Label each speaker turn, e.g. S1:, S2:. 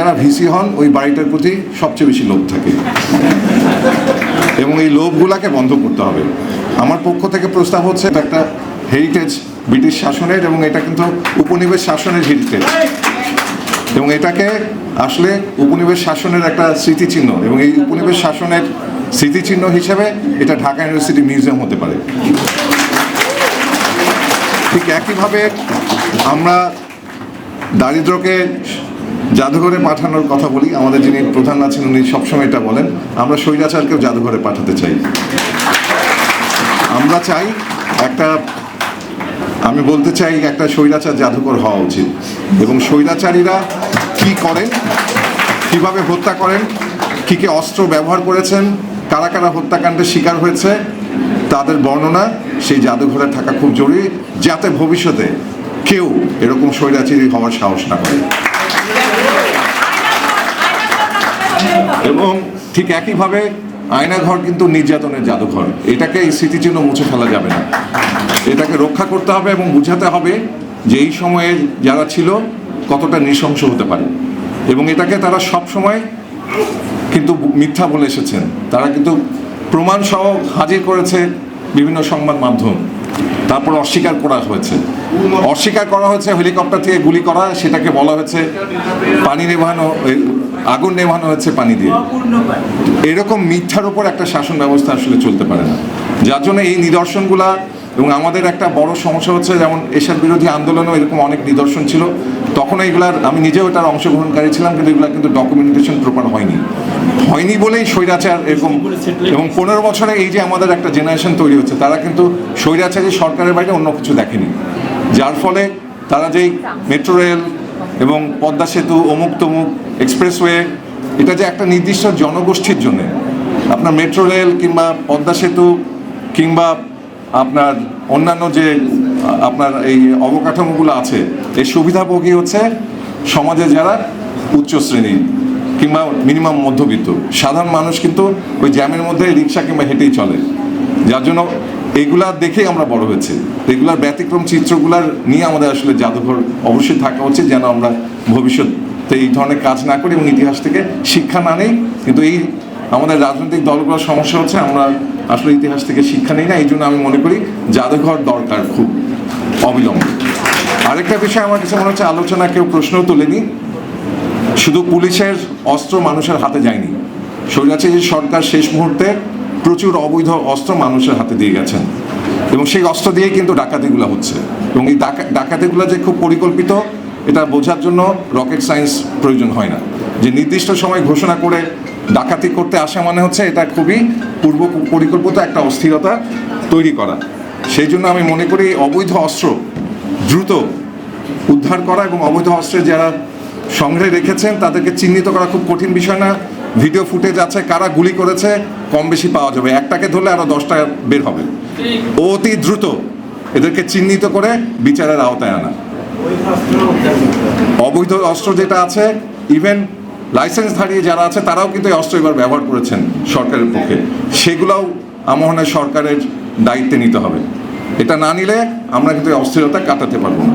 S1: যারা ভিসি হন, ওই বাড়িটার প্রতি সবচেয়ে বেশি লোভ থাকে। এবং এই লোভগুলাকে বন্ধ করতে হবে। আমার পক্ষ থেকে প্রস্তাব হচ্ছে একটা হেরিটেজ ব্রিটিশ শাসনের এবং এটা কিন্তু উপনিবেশ শাসনের হেরিটেজ এবং এটাকে আসলে উপনিবেশ শাসনের একটা স্মৃতিচিহ্ন এবং এই উপনিবেশ শাসনের স্মৃতিচিহ্ন হিসেবে এটা ঢাকা ইউনিভার্সিটি মিউজিয়াম হতে পারে। ঠিক একইভাবে আমরা দারিদ্রকে জাদুঘরে পাঠানোর কথা বলি, আমাদের যিনি প্রধান আছেন, উনি সবসময় এটা বলেন, আমরা স্বৈরাচারকেও জাদুঘরে পাঠাতে চাই। আমরা চাই একটা, আমি বলতে চাই একটা স্বৈরাচার জাদুঘর হওয়া উচিত। এবং স্বৈরাচারীরা কি করেন, কীভাবে হত্যা করেন, কী কী অস্ত্র ব্যবহার করেছেন, কারা কারা হত্যাকাণ্ডের শিকার হয়েছে, তাদের বর্ণনা, সেই জাদুঘরে থাকা খুব জরুরি, যাতে ভবিষ্যতে কেউ এরকম স্বৈরাচারী হওয়ার সাহস না করে। এবং ঠিক একইভাবে আয়নাঘর কিন্তু নির্যাতনের জাদুঘর। এটাকে এই স্মৃতিচিহ্ন মুছে ফেলা যাবে না। এটাকে রক্ষা করতে হবে এবং বুঝাতে হবে যে এই সময়ে যারা ছিল কতটা নৃশংস হতে পারে। এবং এটাকে তারা সব সময় কিন্তু মিথ্যা বলে এসেছেন। তারা কিন্তু প্রমাণ সহ হাজির করেছে বিভিন্ন সংবাদ মাধ্যম। তারপর অস্বীকার করা হয়েছে। অস্বীকার করা হয়েছে, হেলিকপ্টার থেকে গুলি করা, সেটাকে বলা হয়েছে পানি নেভানো আগুন নেভানো হচ্ছে পানি দিয়ে। এরকম মিথ্যার উপর একটা শাসন ব্যবস্থা আসলে চলতে পারে না। যার জন্য এই নিদর্শনগুলা এবং আমাদের একটা বড় সমস্যা হচ্ছে যেমন এসব বিরোধী আন্দোলনেও এরকম অনেক নিদর্শন ছিল। তখন এইগুলার আমি নিজেও এটার অংশগ্রহণকারী ছিলাম কিন্তু এগুলো কিন্তু ডকুমেন্টেশন প্রপার হয়নি। হয়নি বলেই স্বৈরাচার এরকম এবং পনেরো বছরে এই যে আমাদের একটা জেনারেশন তৈরি হচ্ছে তারা কিন্তু স্বৈরাচারী সরকারের বাইরে অন্য কিছু দেখেনি। যার ফলে তারা যেই মেট্রো রেল এবং পদ্মা সেতু, অমুক তমুক, এক্সপ্রেসওয়ে, এটা যে একটা নির্দিষ্ট জনগোষ্ঠীর জন্য। আপনার মেট্রো রেল কিংবা পদ্মা সেতু কিংবা আপনার অন্যান্য যে, আপনার এই অবকাঠামোগুলো আছে, এই সুবিধাভোগী হচ্ছে সমাজে যারা উচ্চ শ্রেণির কিংবা মিনিমাম মধ্যবিত্ত। সাধারণ মানুষ কিন্তু ওই জ্যামের মধ্যে রিক্সা কিংবা হেঁটেই চলে। যার জন্য এগুলা দেখেই আমরা বড় হয়েছি। এগুলার ব্যতিক্রম চিত্রগুলার নিয়ে আমাদের আসলে জাদুঘর অবশ্যই থাকা উচিত যেন আমরা ভবিষ্যতে এই ধরনের কাজ না করি এবং ইতিহাস থেকে শিক্ষা না নেই। কিন্তু এই আমাদের রাজনৈতিক দলগুলোর সমস্যা হচ্ছে আমরা আসলে ইতিহাস থেকে শিক্ষা নেই না, এই জন্য আমি মনে করি জাদুঘর দরকার খুব অবিলম্বে। আরেকটা বিষয় আমার কাছে মনে হচ্ছে আলোচনা কেউ প্রশ্নও তোলেনি। শুধু পুলিশের অস্ত্র মানুষের হাতে যায়নি। স্বৈরাচারী সরকার শেষ মুহূর্তে প্রচুর অবৈধ অস্ত্র মানুষের হাতে দিয়ে গেছেন। এবং সেই অস্ত্র দিয়েই কিন্তু ডাকাতিগুলো হচ্ছে। এবং এই ডাকা ডাকাতিগুলো যে খুব পরিকল্পিত, এটা বোঝার জন্য রকেট সায়েন্স প্রয়োজন হয় না। যে নির্দিষ্ট সময় ঘোষণা করে ডাকাতি করতে আসা মানে হচ্ছে এটা খুবই পূর্ব পরিকল্পিত একটা অস্থিরতা তৈরি করা। সেই জন্য আমি মনে করি অবৈধ অস্ত্র দ্রুত উদ্ধার করা এবং অবৈধ অস্ত্রে যারা সংগ্রহে রেখেছেন, তাদেরকে চিহ্নিত করা খুব কঠিন বিষয় না। ভিডিও ফুটেজ আছে, কারা গুলি করেছে, কম বেশি পাওয়া যাবে। একটাকে ধরলে আরও দশটা বের হবে। অতি দ্রুত এদেরকে চিহ্নিত করে বিচারের আওতায় আনা। অবৈধ অস্ত্র যেটা আছে ইভেন লাইসেন্স ধারিয়ে যারা আছে, তারাও কিন্তু এই অস্ত্র এবার ব্যবহার করেছেন সরকারের পক্ষে। সেগুলোও আমার সরকারের দায়িত্বে নিতে হবে। এটা না নিলে আমরা কিন্তু অস্থিরতা কাটাতে পারব না।